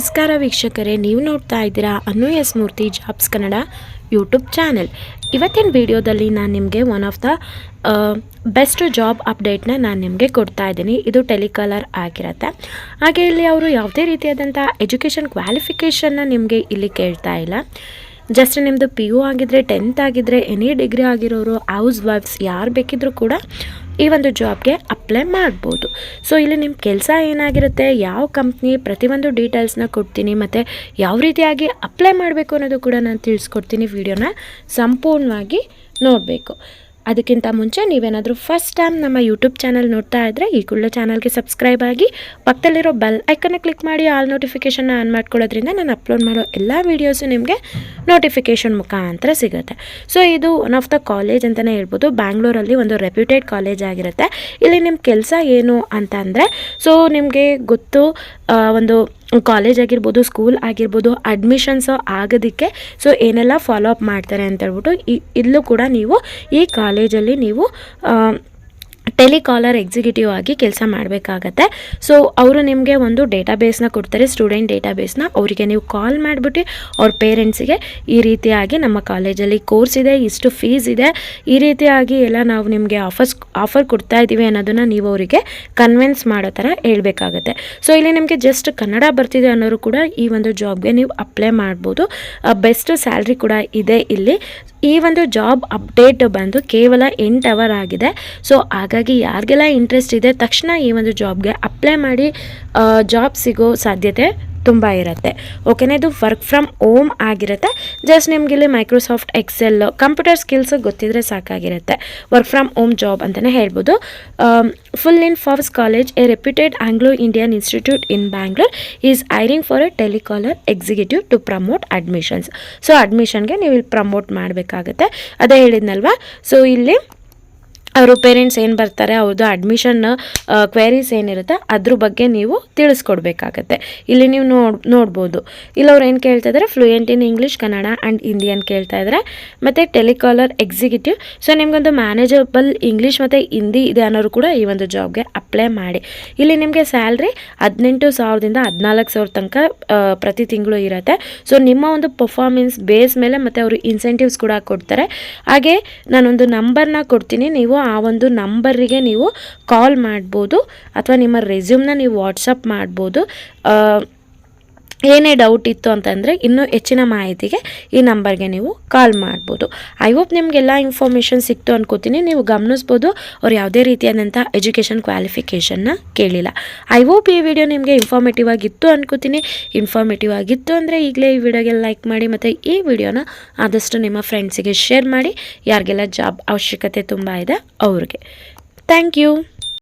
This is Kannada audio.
ನಮಸ್ಕಾರ ವೀಕ್ಷಕರೇ, ನೀವು ನೋಡ್ತಾ ಇದ್ದೀರಾ Anu S Murthy jobs Kannada YouTube channel. ಇವತ್ತಿನ ವಿಡಿಯೋದಲ್ಲಿ ನಾನು ನಿಮಗೆ one of the best job ಅಪ್ಡೇಟ್ನ ನಾನು ನಿಮಗೆ ಕೊಡ್ತಾ ಇದ್ದೀನಿ. ಇದು ಟೆಲಿಕಾಲರ್ ಆಗಿರುತ್ತೆ. ಹಾಗೆ ಇಲ್ಲಿ ಅವರು ಯಾವುದೇ ರೀತಿಯಾದಂಥ ಎಜುಕೇಷನ್ ಕ್ವಾಲಿಫಿಕೇಷನ್ನ ನಿಮಗೆ ಇಲ್ಲಿ ಕೇಳ್ತಾ ಇಲ್ಲ. ಜಸ್ಟ್ ನಿಮ್ಮದು ಪಿ ಯು ಆಗಿದ್ದರೆ ಟೆಂತ್ ಆಗಿದ್ದರೆ ಎನಿ ಡಿಗ್ರಿ ಆಗಿರೋರು ಹೌಸ್ ವೈಫ್ಸ್ ಯಾರು ಬೇಕಿದ್ರೂ ಕೂಡ ಈ ಒಂದು ಜಾಬ್ಗೆ ಅಪ್ಲೈ ಮಾಡ್ಬೋದು. ಸೊ ಇಲ್ಲಿ ನಿಮ್ಮ ಕೆಲಸ ಏನಾಗಿರುತ್ತೆ, ಯಾವ ಕಂಪ್ನಿ ಪ್ರತಿಯೊಂದು ಡೀಟೇಲ್ಸ್ನ ಕೊಡ್ತೀನಿ, ಮತ್ತು ಯಾವ ರೀತಿಯಾಗಿ ಅಪ್ಲೈ ಮಾಡಬೇಕು ಅನ್ನೋದು ಕೂಡ ನಾನು ತಿಳಿಸ್ಕೊಡ್ತೀನಿ. ವಿಡಿಯೋನ ಸಂಪೂರ್ಣವಾಗಿ ನೋಡಬೇಕು. ಅದಕ್ಕಿಂತ ಮುಂಚೆ ನೀವೇನಾದರೂ ಫಸ್ಟ್ ಟೈಮ್ ನಮ್ಮ ಯೂಟ್ಯೂಬ್ ಚಾನಲ್ ನೋಡ್ತಾ ಇದ್ದರೆ ಈ ಕೂಡಲೇ ಚಾನಲ್ಗೆ ಸಬ್ಸ್ಕ್ರೈಬ್ ಆಗಿ ಪಕ್ಕದಲ್ಲಿರೋ ಬೆಲ್ ಐಕನ್ನ ಕ್ಲಿಕ್ ಮಾಡಿ ಆಲ್ ನೋಟಿಫಿಕೇಷನ್ನ ಆನ್ ಮಾಡ್ಕೊಳ್ಳೋದ್ರಿಂದ ನಾನು ಅಪ್ಲೋಡ್ ಮಾಡೋ ಎಲ್ಲ ವೀಡಿಯೋಸು ನಿಮಗೆ ನೋಟಿಫಿಕೇಷನ್ ಮುಖಾಂತರ ಸಿಗುತ್ತೆ. ಸೊ ಇದು ಒನ್ ಆಫ್ ದ ಕಾಲೇಜ್ ಅಂತಲೇ ಹೇಳ್ಬೋದು. ಬ್ಯಾಂಗ್ಳೂರಲ್ಲಿ ಒಂದು ರೆಪ್ಯೂಟೆಡ್ ಕಾಲೇಜ್ ಆಗಿರುತ್ತೆ. ಇಲ್ಲಿ ನಿಮ್ಮ ಕೆಲಸ ಏನು ಅಂತ ಅಂದರೆ ಸೊ ನಿಮಗೆ ಗೊತ್ತು ಒಂದು ಕಾಲೇಜ್ ಆಗಿರ್ಬೋದು ಸ್ಕೂಲ್ ಆಗಿರ್ಬೋದು ಅಡ್ಮಿಷನ್ಸ್ ಆಗೋದಕ್ಕೆ ಸೊ ಏನೆಲ್ಲ ಫಾಲೋ ಅಪ್ ಮಾಡ್ತಾರೆ ಅಂತ ಹೇಳ್ಬಿಟ್ಟು ಇಲ್ಲೂ ಕೂಡ ನೀವು ಈ ಕಾಲೇಜಲ್ಲಿ ನೀವು ಟೆಲಿಕಾಲರ್ ಎಕ್ಸಿಕ್ಯೂಟಿವ್ ಆಗಿ ಕೆಲಸ ಮಾಡಬೇಕಾಗತ್ತೆ. ಸೊ ಅವರು ನಿಮಗೆ ಒಂದು ಡೇಟಾಬೇಸ್ನ ಕೊಡ್ತಾರೆ, ಸ್ಟೂಡೆಂಟ್ ಡೇಟಾಬೇಸ್ನ. ಅವರಿಗೆ ನೀವು ಕಾಲ್ ಮಾಡಿಬಿಟ್ಟು ಅವ್ರ ಪೇರೆಂಟ್ಸಿಗೆ ಈ ರೀತಿಯಾಗಿ ನಮ್ಮ ಕಾಲೇಜಲ್ಲಿ ಕೋರ್ಸ್ ಇದೆ, ಇಷ್ಟು ಫೀಸ್ ಇದೆ, ಈ ರೀತಿಯಾಗಿ ಎಲ್ಲ ನಾವು ನಿಮಗೆ ಆಫರ್ಸ್, ಆಫರ್ ಕೊಡ್ತಾ ಇದ್ದೀವಿ ಅನ್ನೋದನ್ನು ನೀವು ಅವರಿಗೆ ಕನ್ವಿನ್ಸ್ ಮಾಡೋ ಥರ ಹೇಳಬೇಕಾಗತ್ತೆ. ಸೊ ಇಲ್ಲಿ ನಿಮಗೆ ಜಸ್ಟ್ ಕನ್ನಡ ಬರ್ತಿದೆ ಅನ್ನೋರು ಕೂಡ ಈ ಒಂದು ಜಾಬ್ಗೆ ನೀವು ಅಪ್ಲೈ ಮಾಡ್ಬೋದು. ಬೆಸ್ಟ್ ಸ್ಯಾಲ್ರಿ ಕೂಡ ಇದೆ ಇಲ್ಲಿ. ಈ ಒಂದು ಜಾಬ್ ಅಪ್ಡೇಟ್ ಬಂದು ಕೇವಲ ಎಂಟು ಅವರ್ ಆಗಿದೆ. ಸೊ ಹಾಗಾಗಿ ಯಾರಿಗೆಲ್ಲ ಇಂಟ್ರೆಸ್ಟ್ ಇದೆ, ತಕ್ಷಣ ಈ ಒಂದು ಜಾಬ್ಗೆ ಅಪ್ಲೈ ಮಾಡಿ ಜಾಬ್ ಸಿಗೋ ಸಾಧ್ಯತೆ ತುಂಬ ಇರುತ್ತೆ. ಓಕೆನಾ ಇದು ವರ್ಕ್ ಫ್ರಮ್ ಓಮ್ ಆಗಿರುತ್ತೆ. ಜಸ್ಟ್ ನಿಮ್ಗೆ ಇಲ್ಲಿ ಮೈಕ್ರೋಸಾಫ್ಟ್ ಎಕ್ಸೆಲ್ ಕಂಪ್ಯೂಟರ್ ಸ್ಕಿಲ್ಸ್ ಗೊತ್ತಿದ್ರೆ ಸಾಕಾಗಿರುತ್ತೆ. ವರ್ಕ್ ಫ್ರಮ್ ಓಮ್ ಜಾಬ್ ಅಂತಲೇ ಹೇಳ್ಬೋದು. Full in force college a reputed Anglo Indian institute in Bangalore is hiring for a telecaller executive to promote admissions so ಅಡ್ಮಿಷನ್ಗೆ ನೀವು ಇಲ್ಲಿ ಪ್ರಮೋಟ್ ಮಾಡಬೇಕಾಗತ್ತೆ. ಅದೇ ಹೇಳಿದ್ನಲ್ವಾ? ಸೊ ಇಲ್ಲಿ ಅವರು ಪೇರೆಂಟ್ಸ್ ಏನು ಬರ್ತಾರೆ ಅವ್ರದ್ದು ಅಡ್ಮಿಷನ್ ಕ್ವೇರೀಸ್ ಏನಿರುತ್ತೆ, ಅದ್ರ ಬಗ್ಗೆ ನೀವು ತಿಳಿಸ್ಕೊಡ್ಬೇಕಾಗತ್ತೆ. ಇಲ್ಲಿ ನೀವು ನೋಡ್, ನೋಡ್ಬೋದು. ಇಲ್ಲಿ ಅವ್ರು ಏನು ಕೇಳ್ತಾ ಇದ್ದಾರೆ fluent in English Kannada and Hindi ಅಂತ ಕೇಳ್ತಾ ಇದ್ದಾರೆ ಮತ್ತು ಟೆಲಿಕಾಲರ್ ಎಕ್ಸಿಕ್ಯೂಟಿವ್ ಸೊ ನಿಮಗೊಂದು ಮ್ಯಾನೇಜಬಲ್ ಇಂಗ್ಲೀಷ್ ಮತ್ತು ಹಿಂದಿ ಇದೆ ಅನ್ನೋರು ಕೂಡ ಈ ಒಂದು ಜಾಬ್ಗೆ ಅಪ್ಲೈ ಮಾಡಿ. ಇಲ್ಲಿ ನಿಮಗೆ ಸ್ಯಾಲ್ರಿ ಹದಿನೆಂಟು ಸಾವಿರದಿಂದ ಹದಿನಾಲ್ಕು ಸಾವಿರ ತನಕ ಪ್ರತಿ ತಿಂಗಳು ಇರುತ್ತೆ. ಸೊ ನಿಮ್ಮ ಒಂದು ಪರ್ಫಾರ್ಮೆನ್ಸ್ ಬೇಸ್ ಮೇಲೆ ಮತ್ತು ಅವರು ಇನ್ಸೆಂಟಿವ್ಸ್ ಕೂಡ ಕೊಡ್ತಾರೆ. ಹಾಗೆ ನಾನೊಂದು ನಂಬರ್ನ ಕೊಡ್ತೀನಿ, ನೀವು ಆ ಒಂದು ನಂಬರಿಗೆ ನೀವು ಕಾಲ್ ಮಾಡ್ಬೋದು ಅಥವಾ ನಿಮ್ಮ ರೆಸ್ಯೂಮ್ನ ನೀವು ವಾಟ್ಸಪ್ ಮಾಡ್ಬೋದು. ಏನೇ ಡೌಟ್ ಇತ್ತು ಅಂತಂದರೆ ಇನ್ನೂ ಹೆಚ್ಚಿನ ಮಾಹಿತಿಗೆ ಈ ನಂಬರ್ಗೆ ನೀವು ಕಾಲ್ ಮಾಡ್ಬೋದು. ಐ ಹೋಪ್ ನಿಮಗೆಲ್ಲ ಇನ್ಫಾರ್ಮೇಷನ್ ಸಿಕ್ತು ಅನ್ಕೋತೀನಿ. ನೀವು ಗಮನಿಸ್ಬೋದು. ಅವ್ರು ಯಾವುದೇ ರೀತಿಯಾದಂಥ ಎಜುಕೇಷನ್ ಕ್ವಾಲಿಫಿಕೇಷನ್ನ ಕೇಳಿಲ್ಲ. ಐ ಹೋಪ್ ಈ ವಿಡಿಯೋ ನಿಮಗೆ ಇನ್ಫಾರ್ಮೇಟಿವ್ ಆಗಿತ್ತು ಅನ್ಕೋತೀನಿ. ಇನ್ಫಾರ್ಮೇಟಿವ್ ಆಗಿತ್ತು ಅಂದರೆ ಈಗಲೇ ಈ ವಿಡಿಯೋಗೆ ಲೈಕ್ ಮಾಡಿ ಮತ್ತು ಈ ವಿಡಿಯೋನ ಆದಷ್ಟು ನಿಮ್ಮ ಫ್ರೆಂಡ್ಸಿಗೆ ಶೇರ್ ಮಾಡಿ. ಯಾರಿಗೆಲ್ಲ ಜಾಬ್ ಅವಶ್ಯಕತೆ ತುಂಬ ಇದೆ, ಅವ್ರಿಗೆ. Thank you